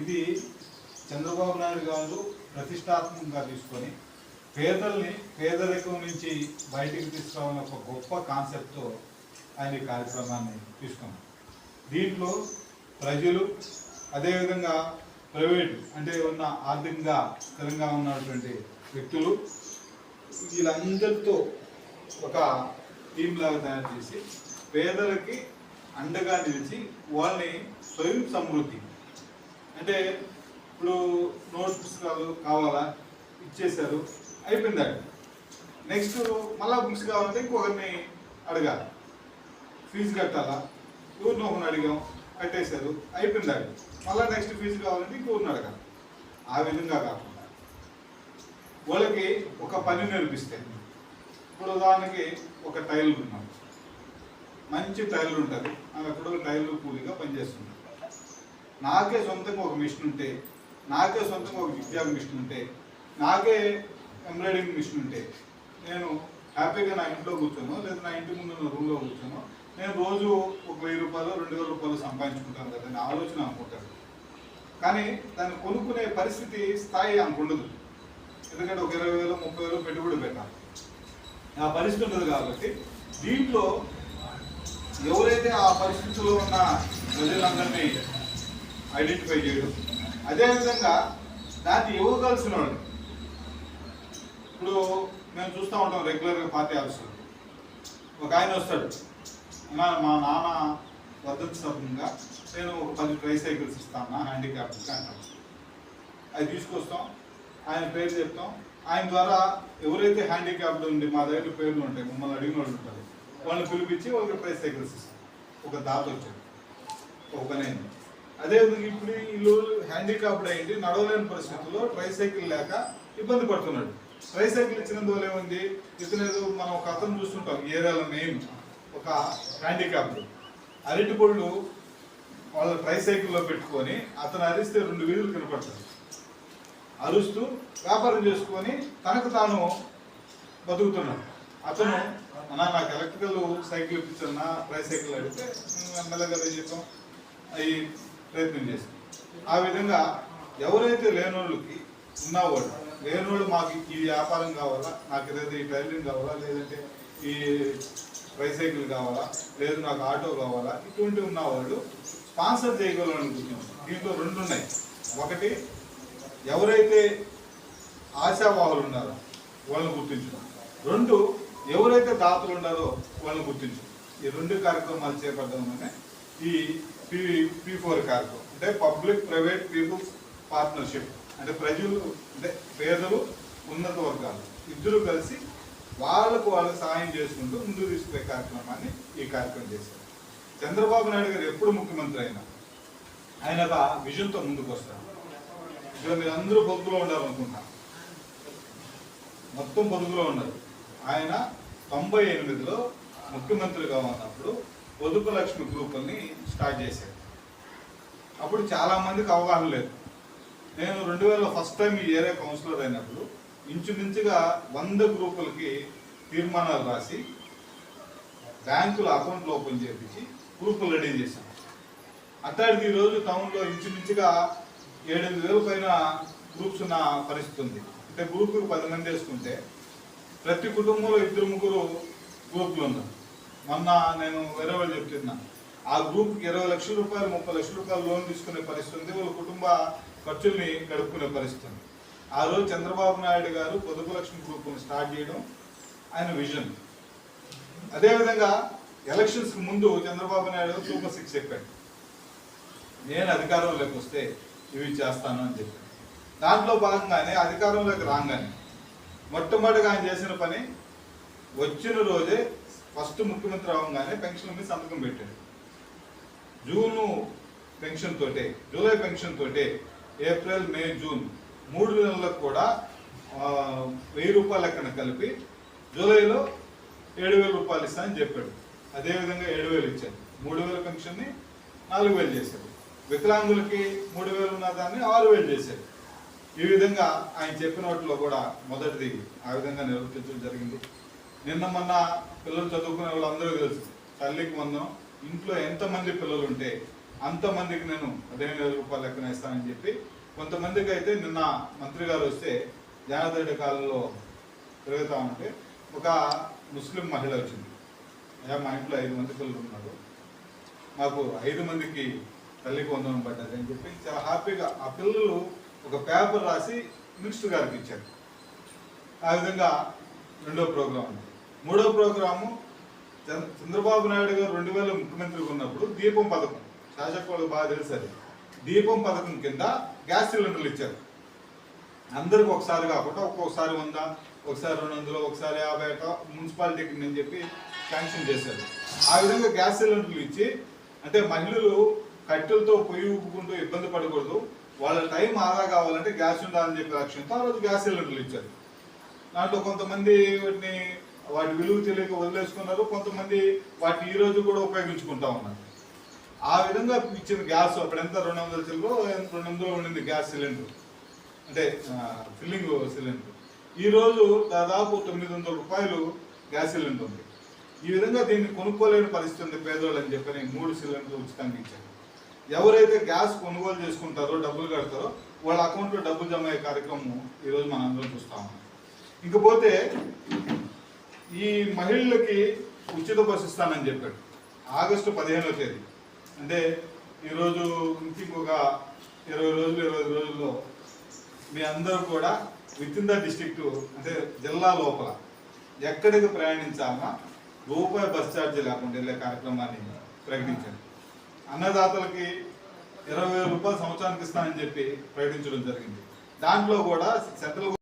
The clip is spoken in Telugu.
ఇది చంద్రబాబు నాయుడు గారు ప్రతిష్టాత్మకంగా తీసుకొని పేదల్ని పేదరికం నుంచి బయటికి తీసుకురావాలని ఒక గొప్ప కాన్సెప్ట్తో ఆయన ఈ కార్యక్రమాన్ని తీసుకున్నారు. దీంట్లో ప్రజలు అదేవిధంగా ప్రైవేట్ అంటే ఉన్న ఆర్థికంగా స్థిరంగా ఉన్నటువంటి వ్యక్తులు వీళ్ళందరితో ఒక టీం లాగా తయారు చేసి పేదలకి అండగా నిలిచి వాళ్ళని స్వయం సమృద్ధి అంటే ఇప్పుడు నోట్స్ పుస్తకాలు కావాలా? ఇచ్చేశారు. అయిపోయింది అక్కడ నెక్స్ట్ మళ్ళా బుక్స్ కావాలంటే ఇంకొకరిని అడగాలి. ఫీజు కట్టాలా? ఊరిని ఒకరిని అడిగాం కట్టేశారు. అయిపోయింది అక్కడ మళ్ళీ నెక్స్ట్ ఫీజు కావాలంటే ఇంకొకరిని అడగాలి. ఆ విధంగా కాకుండా. వాళ్ళకి ఒక పని నేర్పిస్తే ఇప్పుడు ఉదాహరణకి ఒక టైలర్ ఉన్నాం మంచి టైలర్ ఉంటుంది. ఆమె ఎక్కడో టైలర్ కూలీగా పనిచేస్తుంది. నాకే సొంతంగా ఒక మిషన్ ఉంటే నాకే సొంతంగా ఒక విద్యా మిషన్ ఉంటే నాకే ఎంబ్రాయిడింగ్ మిషన్ ఉంటే నేను హ్యాపీగా నా ఇంట్లో కూర్చోను లేదా నా ఇంటి ముందు ఉన్న రూమ్లో కూర్చోను. నేను రోజు ఒక వెయ్యి రూపాయలు రెండు వేల రూపాయలు సంపాదించుకుంటాను కదా అని ఆలోచన అనుకుంటాను. కానీ దాన్ని కొనుక్కునే పరిస్థితి స్థాయి ఆమెకు ఉండదు. ఎందుకంటే ఒక ఇరవై వేలు ముప్పై వేలు పెట్టుబడి పెట్టాలి. ఆ పరిస్థితి ఉండదు కాబట్టి దీంట్లో ఎవరైతే ఆ పరిస్థితిలో ఉన్న ప్రజలందరినీ ఐడెంటిఫై చేయడం. అదేవిధంగా దాన్ని ఇవ్వగలసిన వాళ్ళు ఇప్పుడు మేము చూస్తూ ఉంటాం రెగ్యులర్గా పార్టీ ఆఫీసులో ఒక ఆయన వస్తాడు. మా నాన్న వర్ధంతి నేను ఒక పది ట్రై సైకిల్స్ ఇస్తాను హ్యాండిక్యాప్కి అంటాను అది తీసుకొస్తాం. ఆయన పేరు చెప్తాం. ఆయన ద్వారా ఎవరైతే హ్యాండిక్యాప్డ్ ఉంది మా దగ్గర పేర్లు ఉంటాయి మమ్మల్ని అడిగిన వాళ్ళు ఉంటారు వాళ్ళని పిలిపించి వాళ్ళకి ప్రైస్ సైకిల్స్ ఇస్తాం. ఒక దాత వచ్చాడు. ఒక నేను అదే అదేవిధంగా ఇప్పుడు వీళ్ళు హ్యాండిక్యాప్డ్ అయ్యింది నడవలేని పరిస్థితుల్లో ట్రైసైకిల్ లేక ఇబ్బంది పడుతున్నాడు. ట్రైసైకిల్ ఇచ్చినందువల్ల ఏముంది? ఇతనేదో ఏదో మనం ఒక అతను చూస్తుంటాం ఏరియాలో మెయిన్ ఒక హ్యాండిక్యాప్డ్. అరటి పళ్ళు వాళ్ళ ట్రైసైకిల్లో పెట్టుకొని అతను అరిస్తే రెండు వీధులు కనపడతారు అరుస్తూ వ్యాపారం చేసుకొని తనకు తాను బతుకుతున్నాడు. అతను అన్న నాకు ఎలక్ట్రికల్ సైకిల్ ఇప్పించన్నా ట్రై సైకిల్ అడిగితే "మేము ఎమ్మెల్యే గారు చెప్పాం. అవి ప్రయత్నం చేస్తుంది ఆ విధంగా ఎవరైతే లేనోళ్ళకి ఉన్నవాళ్ళు లేనోళ్ళు మాకు ఈ వ్యాపారం కావాలా నాకు ఏదైతే ఈ టైలరింగ్ కావాలా లేదంటే ఈ బైసైకిల్ కావాలా లేదు నాకు ఆటో కావాలా ఇటువంటి ఉన్నవాళ్ళు స్పాన్సర్ చేయగలనుకుంటున్నాం దీంట్లో రెండు ఉన్నాయి. ఒకటి ఎవరైతే ఆశావాహులు ఉన్నారో వాళ్ళని గుర్తించడం. రెండు ఎవరైతే దాతలు ఉన్నారో వాళ్ళని గుర్తించడం. ఈ రెండు కార్యక్రమాలు చేపట్టడం ఈ పి పీ ఫోర్ కార్యక్రమం అంటే పబ్లిక్ ప్రైవేట్ పీపుల్స్ పార్ట్నర్షిప్ అంటే ప్రజలు అంటే పేదలు ఉన్నత వర్గాలు. ఇద్దరు కలిసి వాళ్ళకు వాళ్ళకి సహాయం చేసుకుంటూ ముందు తీసుకునే కార్యక్రమాన్ని ఈ కార్యక్రమం చేశారు. చంద్రబాబు నాయుడు గారు ఎప్పుడు ముఖ్యమంత్రి అయినా ఆయన ఒక విజన్తో ముందుకు వస్తారు. ఇక్కడ మీరు అందరూ బతుకులో ఉండాలనుకుంటా. మొత్తం బతుకులో ఉన్నారు. ఆయన తొంభై ఎనిమిదిలో ముఖ్యమంత్రిగా ఉన్నప్పుడు పొదుపు లక్ష్మి గ్రూపుల్ని స్టార్ట్ చేశారు. అప్పుడు చాలామందికి అవగాహన లేదు. నేను రెండు వేల ఫస్ట్ టైం ఈ ఏరియా కౌన్సిలర్ అయినప్పుడు ఇంచుమించుగా వంద గ్రూపులకి తీర్మానాలు రాసి బ్యాంకుల అకౌంట్లు ఓపెన్ చేపించి గ్రూపులు రెడీ చేశాను. అట్లాంటిది ఈరోజు టౌన్లో ఇంచుమించుగా ఏడెనిమిది వేల పైన గ్రూప్స్ ఉన్న పరిస్థితి ఉంది. అంటే గ్రూప్కి పది మంది వేసుకుంటే ప్రతి కుటుంబంలో ఇద్దరు ముగ్గురు గ్రూపులు ఉన్నారు. మొన్న నేను వేరే వాళ్ళు చెప్తున్నా. ఆ గ్రూప్కి ఇరవై లక్షల రూపాయలు ముప్పై లక్షల రూపాయలు లోన్ తీసుకునే పరిస్థితి ఉంది. వాళ్ళ కుటుంబ ఖర్చుల్ని గడుపుకునే పరిస్థితి ఉంది. ఆ రోజు చంద్రబాబు నాయుడు గారు పొదుపు లక్ష్మి గ్రూప్ని స్టార్ట్ చేయడం ఆయన విజన్ అదేవిధంగా ఎలక్షన్స్కి ముందు చంద్రబాబు నాయుడు సూపర్ సిక్స్ చెప్పాడు. నేను అధికారంలోకి వస్తే ఇవి చేస్తాను అని చెప్పాడు. దాంట్లో భాగంగానే అధికారంలోకి రాగానే మొట్టమొదటిగా ఆయన చేసిన పని వచ్చిన రోజే ఫస్ట్ ముఖ్యమంత్రి అవగానే పెన్షన్ మీద సంతకం పెట్టాడు జూను పెన్షన్ తోటే జూలై పెన్షన్ తోటే ఏప్రిల్ మే జూన్ మూడు నెలలకు కూడా వెయ్యి రూపాయల లెక్కన కలిపి జూలైలో ఏడు వేల రూపాయలు ఇస్తానని చెప్పాడు. అదేవిధంగా ఏడు వేలు ఇచ్చాడు. మూడు వేల పెన్షన్ని నాలుగు వేలు చేశాడు. వికలాంగులకి మూడు వేలు ఉన్న దాన్ని ఆరు వేలు చేశాడు. ఈ విధంగా ఆయన చెప్పిన వాటిలో కూడా మొదటిది ఆ విధంగా నిర్వర్తించడం జరిగింది. నిన్న మొన్న పిల్లలు చదువుకునే వాళ్ళందరూ తెలుసు తల్లికి వందనం. ఇంట్లో ఎంతమంది పిల్లలు ఉంటే అంతమందికి నేను పదిహేను వేల రూపాయలు లెక్కన ఇస్తానని చెప్పి కొంతమందికి అయితే నిన్న మంత్రి గారు వస్తే జానదరెడ్డి కాలంలో తిరుగుతా ఉంటే ఒక ముస్లిం మహిళ వచ్చింది. అయ్యా మా ఇంట్లో ఐదు మంది పిల్లలు ఉన్నారు. మాకు ఐదు మందికి తల్లికి వందనం పడ్డది అని చెప్పి చాలా హ్యాపీగా ఆ పిల్లలు ఒక పేపర్ రాసి మినిస్టర్ గారికి ఇచ్చారు. ఆ విధంగా రెండో ప్రోగ్రాం ఉంది. మూడో ప్రోగ్రాము చంద్ర- చంద్రబాబు నాయుడు గారు రెండు వేల ముఖ్యమంత్రిగా ఉన్నప్పుడు దీపం పథకం శాసక వాళ్ళకి బాగా తెలుసు దీపం పథకం కింద గ్యాస్ సిలిండర్లు ఇచ్చారు. అందరికి ఒకసారి కాకుండా ఒక్కొక్కసారి వంద ఒకసారి రెండు వందలు ఒకసారి యాభై ఒక మున్సిపాలిటీకి నేను చెప్పి శాంక్షన్ చేశారు. ఆ విధంగా గ్యాస్ సిలిండర్లు ఇచ్చి అంటే మహిళలు కట్టెలతో పొయ్యి ఊపుకుంటూ ఇబ్బంది పడకూడదు. వాళ్ళ టైం ఆదా కావాలంటే గ్యాస్ ఉండాలని చెప్పి లక్ష్యంతో ఆ రోజు గ్యాస్ సిలిండర్లు ఇచ్చారు. దాంట్లో కొంతమంది వాటిని వాటి విలువ తెలియక వదిలేసుకున్నారు. కొంతమంది వాటిని ఈ రోజు కూడా ఉపయోగించుకుంటా ఉన్నారు. ఆ విధంగా ఇచ్చిన గ్యాస్ అప్పుడు ఎంత? రెండు వందల చిల్లో రెండు వందలు ఉండింది గ్యాస్ సిలిండర్. అంటే ఫిల్లింగ్ సిలిండర్. ఈ రోజు దాదాపు తొమ్మిది వందల రూపాయలు గ్యాస్ సిలిండర్ ఉంది. ఈ విధంగా దీన్ని కొనుక్కోలేని పరిస్థితి ఉంది పేదోళ్ళు అని చెప్పని మూడు సిలిండర్లు ఉచితంగా ఇచ్చారు. ఎవరైతే గ్యాస్ కొనుగోలు చేసుకుంటారో డబ్బులు కడతారో వాళ్ళ అకౌంట్లో డబ్బులు జమ అయ్యే కార్యక్రమం ఈరోజు మనం అందరం చూస్తా ఉన్నాం. ఇంకపోతే మహిళలకి ఉచిత బస్సు ఇస్తానని చెప్పాడు. ఆగస్టు పదిహేనవ తేదీ. అంటే ఈరోజు ఇంకొక ఇరవై రోజులు ఇరవై రోజుల్లో మీ అందరూ కూడా విత్ ఇన్ ద డిస్ట్రిక్ట్ అంటే జిల్లా లోపల ఎక్కడికి ప్రయాణించాలన్నా రూపాయి బస్ ఛార్జీ లేకుండా వెళ్ళే కార్యక్రమాన్ని ప్రకటించారు. అన్నదాతలకి ఇరవై వేల రూపాయలు సంవత్సరానికి ఇస్తానని చెప్పి ప్రకటించడం జరిగింది. దాంట్లో కూడా సెంట్రల్